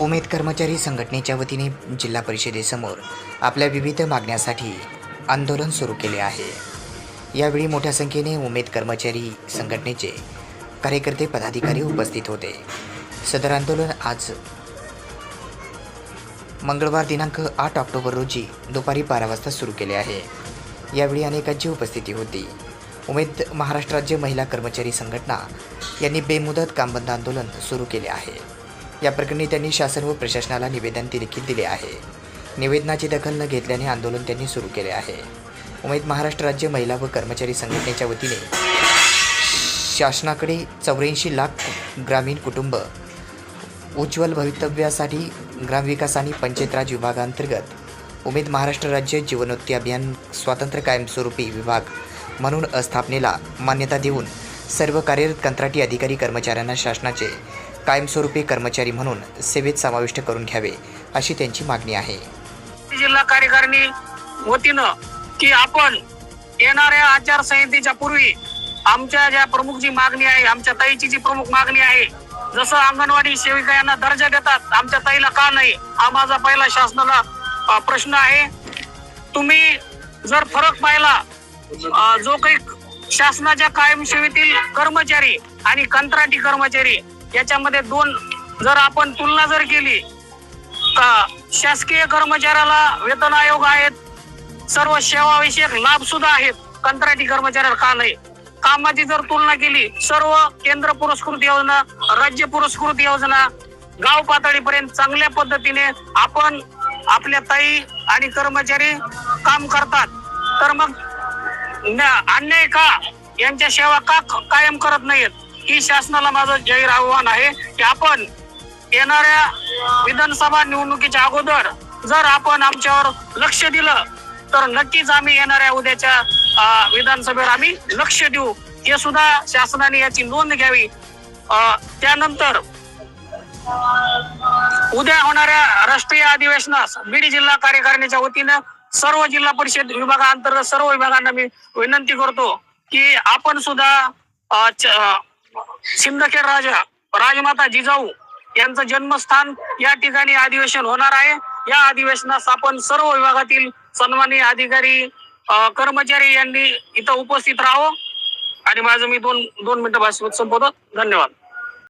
उमेद कर्मचारी संघटनेच्या वतीने जिल्हा परिषदेसमोर आपल्या विविध मागण्यासाठी आंदोलन सुरू केले आहे. यावेळी मोठ्या संख्येने उमेद कर्मचारी संघटनेचे कार्यकर्ते पदाधिकारी उपस्थित होते. सदर आंदोलन आज मंगळवार दिनांक आठ ऑक्टोबर रोजी दुपारी बारा वाजता सुरू केले आहे. यावेळी अनेकांची उपस्थिती होती. उमेद महाराष्ट्र राज्य महिला कर्मचारी संघटना यांनी बेमुदत कामबंद आंदोलन सुरू केले आहे. या प्रकरणी त्यांनी शासन व प्रशासनाला निवेदन देखील दिले आहे. निवेदनाची दखल न घेतल्याने आंदोलन त्यांनी सुरू केले आहे. उमेद महाराष्ट्र राज्य महिला व कर्मचारी संघटनेच्या वतीने शासनाकडे चौऱ्याऐंशी लाख ग्रामीण कुटुंब उज्ज्वल भवितव्यासाठी ग्रामविकास आणि पंचायत राज विभागांतर्गत उमेद महाराष्ट्र राज्य जीवनोत्ती अभियान स्वातंत्र्य कायमस्वरूपी विभाग म्हणून स्थापनेला मान्यता देऊन सर्व कार्यरत कंत्राटी अधिकारी कर्मचाऱ्यांना शासनाचे कायमस्वरूपी कर्मचारी म्हणून सेवेत समाविष्ट करून घ्यावे अशी त्यांची मागणी आहे. जिल्हा कार्यकारिणी वतीनं की आपण येणाऱ्या आचारसंहितेच्या पूर्वी आमच्या ज्या प्रमुख जी मागणी आहे आमच्या ताईची जी प्रमुख मागणी आहे जसं अंगणवाडी सेविका यांना दर्जा देतात आमच्या ताईला का नाही? हा माझा पहिला शासनाला प्रश्न आहे. तुम्ही जर फरक पाहिला जो काही शासनाच्या कायमसेवेतील कर्मचारी आणि कंत्राटी कर्मचारी याच्यामध्ये दोन जर आपण तुलना जर केली का शासकीय कर्मचाऱ्याला वेतन आयोग आहेत सर्व सेवाविषयक लाभ सुद्धा आहेत कंत्राटी कर्मचाऱ्याला का नाही? कामाची जर तुलना केली सर्व केंद्र पुरस्कृत योजना राज्य पुरस्कृत योजना गाव पातळीपर्यंत चांगल्या पद्धतीने आपण आपल्या ताई आणि कर्मचारी काम करतात. तर मग अन्याय का? यांच्या सेवा का कायम करत नाहीत? ही शासनाला माझं जाहीर आव्हान आहे की आपण येणाऱ्या विधानसभा निवडणुकीच्या अगोदर जर आपण आमच्यावर लक्ष दिलं तर नक्कीच आम्ही येणाऱ्या उद्याच्या विधानसभेवर आम्ही लक्ष देऊ. हे सुद्धा शासनाने याची नोंद घ्यावी. अं, त्यानंतर उद्या होणाऱ्या राष्ट्रीय अधिवेशनास बीड जिल्हा कार्यकारिणीच्या वतीनं सर्व जिल्हा परिषद विभागाअंतर्गत सर्व विभागांना मी विनंती करतो की आपण सुद्धा सिंदखेड राजा राजमाता जिजाऊ यांचं जन्मस्थान या ठिकाणी अधिवेशन होणार आहे. या अधिवेशनास आपण सर्व विभागातील सन्माननीय अधिकारी कर्मचारी यांनी इथं उपस्थित राहावं. आणि माझं मी दोन दोन मिनिटं भाषण संपवतो. धन्यवाद.